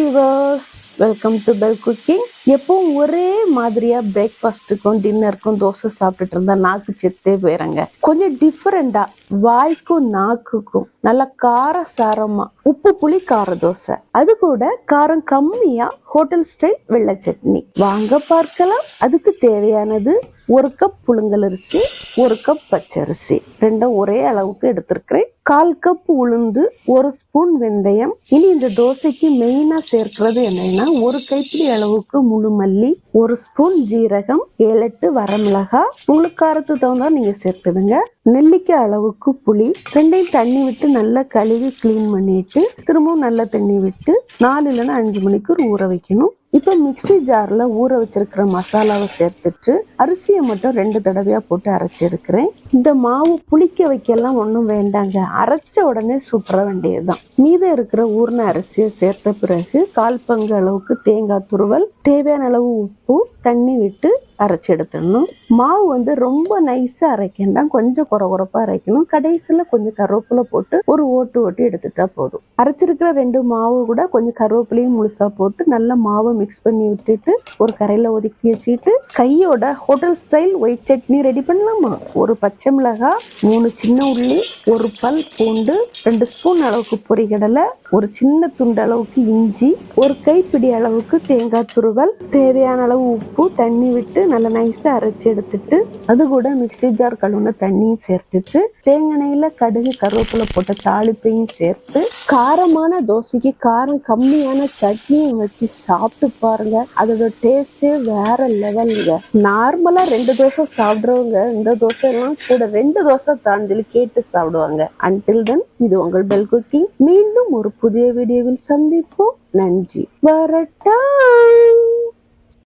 Viewers welcome to bell cooking எப்பவும் ஒரே மாதிரியா பிரேக்ஃபாஸ்ட்டுக்கும் டின்னருக்கும் தோசை சாப்பிட்டுட்டு இருந்தா நாக்கு செத்தே போயிறங்க கொஞ்சம் டிஃப்ரெண்டா வாய்க்கும் நாக்குக்கும் நல்லா கார சாரமா உப்பு புளி கார தோசை. அது கூட காரம் கம்மியா ஹோட்டல் ஸ்டைல் வெள்ளை சட்னி. வாங்க பார்க்கலாம். அதுக்கு தேவையானது ஒரு கப் புழுங்கல் அரிசி ஒரு கப் பச்சரிசி. ரெண்டும் ஒரே அளவுக்கு எடுத்திருக்கிறேன். கால் கப் உளுந்து ஒரு ஸ்பூன் வெந்தயம். இனி இந்த தோசைக்கு மெயினாக சேர்க்கிறது என்னன்னா ஒரு கைப்பிடி அளவுக்கு முழு மல்லி ஒரு ஸ்பூன் ஜீரகம் ஏழு எட்டு வரமிளகாய் உங்களுக்கு காரத்துக்கு தகுந்தா நீங்க சேர்த்துடுங்க. நெல்லிக்காய் அளவுக்கு புளி ரெண்டையும் தண்ணி விட்டு நல்லா கழுவி க்ளீன் பண்ணிட்டு திரும்பவும் நல்ல தண்ணி விட்டு நாலு இல்லைன்னா அஞ்சு மணிக்கு ஊற வைக்கணும். இப்போ மிக்ஸி ஜார்ல ஊற வச்சிருக்கிற மசாலாவை சேர்த்துட்டு அரிசியை மட்டும் ரெண்டு தடவையா போட்டு அரைச்சிருக்கிறேன் இந்த மாவு புளிக்க வைக்கலாம் ஒன்றும் வேண்டாங்க. அரைச்ச உடனே சுற்ற வேண்டியதுதான். மீதம் இருக்கிற ஊர்ன அரிசியை சேர்த்த பிறகு கால் பங்கு அளவுக்கு தேங்காய் துருவல் தேவையான அளவு உப்பு தண்ணி விட்டு அரைச்சி எடுத்துடணும். மாவு வந்து ரொம்ப நைஸாக அரைக்கணும் கொஞ்சம் குறை குறப்பாக அரைக்கணும். கடைசியில் கொஞ்சம் கருவேப்பிலை போட்டு ஒரு ஓட்டு ஓட்டி எடுத்துட்டா போதும். அரைச்சிருக்கிற ரெண்டு மாவு கூட கொஞ்சம் கருவேப்பிலையும் முழுசாக போட்டு நல்ல மாவை மிக்ஸ் பண்ணி விட்டுட்டு ஒரு கரையில் ஒதுக்கி வச்சுட்டு கையோட hotel style white chutney ready பண்ணலாமா? ஒரு பச்சை மிளகாய் மூணு சின்ன உள்ளி ஒரு பல் பூண்டு ரெண்டு ஸ்பூன் அளவுக்கு பொரிகடலை ஒரு சின்ன துண்டு அளவுக்கு இஞ்சி ஒரு கைப்பிடி அளவுக்கு தேங்காய் துருவல் தேவையான அளவு உப்பு தண்ணி விட்டு நல்லா நைஸாக அரைச்சி எடுத்துட்டு அது கூட மிக்ஸி ஜார் கழுவுன தண்ணியும் சேர்த்துட்டு தேங்காயில் கடுகு கருவேப்பிலை போட்ட தாளிப்பையும் சேர்த்து காரமான தோசைக்கு காரம் கம்மியான சட்னியும் வச்சு சாப்பிட்டு பாருங்க. அதோட டேஸ்ட்டே வேற லெவலுங்க நார்மலாக ரெண்டு தோசை சாப்பிட்றவங்க இந்த தோசை எல்லாம் கூட ரெண்டு தோசை தாஞ்சலி கேட்டு சாப்பிடுவாங்க. அன்டில் தென் இது உங்கள் பெல் குக்கிங் மீண்டும் ஒரு புதிய வீடியோவில் சந்திப்போம். நன்றி. வரட்டாய்